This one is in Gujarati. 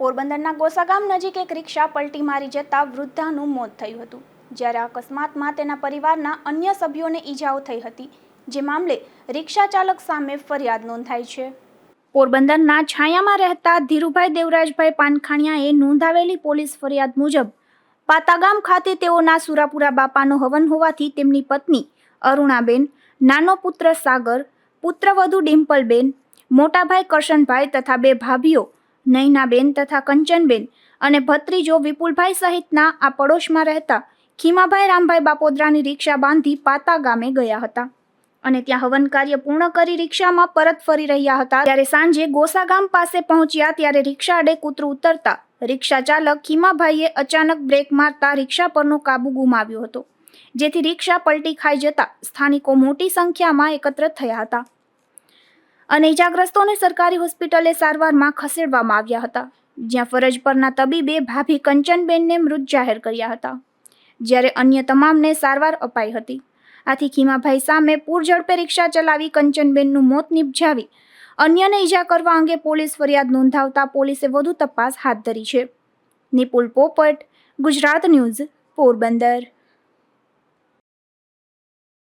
પોરબંદરના ગોસાગામ નજીક એક રિક્ષા પલટી મારી જતા વૃદ્ધાનું મોત થયું હતું. જ્યારે અકસ્માતમાં તેના પરિવારના અન્ય સભ્યોને ઈજાઓ થઈ હતી. જે મામલે રિક્ષા ચાલક સામે ફરિયાદ નોંધાઈ છે. પોરબંદરના છાયામાં રહેતા ધીરુભાઈ દેવરાજભાઈ પાનખાણિયાએ નોંધાવેલી પોલીસ ફરિયાદ મુજબ, પાતાગામ ખાતે તેઓના સુરાપુરા બાપાનો હવન હોવાથી તેમની પત્ની અરુણાબેન, નાનો પુત્ર સાગર પુત્રવધુ ડિમ્પલબેન, મોટાભાઈ કરશનભાઈ તથા બે ભાભીઓ નૈનાબેન તથા કંચનબેન અને ભત્રીજો વિપુલભાઈ સહિતના આ પડોશમાં રહેતા ખીમાભાઈ રામભાઈ બાપોદરાની રિક્ષા બાંધી પાતા ગામે ગયા હતા. અને ત્યાં હવન કાર્ય પૂર્ણ કરી રિક્ષામાં પરત ફરી રહ્યા હતા. ત્યારે સાંજે ગોસા ગામ પાસે પહોંચ્યા ત્યારે રિક્ષા આડે કૂતરું ઉતરતા રિક્ષા ચાલક ખીમાભાઈએ અચાનક બ્રેક મારતા રિક્ષા પરનો કાબુ ગુમાવ્યો હતો, જેથી રિક્ષા પલટી ખાઈ જતા સ્થાનિકો મોટી સંખ્યામાં એકત્ર થયા હતા. અને ઇજાગ્રસ્તોને સરકારી હોસ્પિટલે સારવારમાં ખસેડવામાં આવ્યા હતા, જ્યાં ફરજ પરના તબીબે ભાભી કંચનબેનને મૃત જાહેર કર્યા હતા. જ્યારે અન્ય તમામને સારવાર અપાઈ હતી. આથી ખીમાભાઈ સામે પૂરઝડપે રિક્ષા ચલાવી કંચનબેનનું મોત નિપજાવી અન્યને ઈજા કરવા અંગે પોલીસ ફરિયાદ નોંધાવતા પોલીસે વધુ તપાસ હાથ ધરી છે. નિપુલ પોપટ, ગુજરાત ન્યૂઝ, પોરબંદર.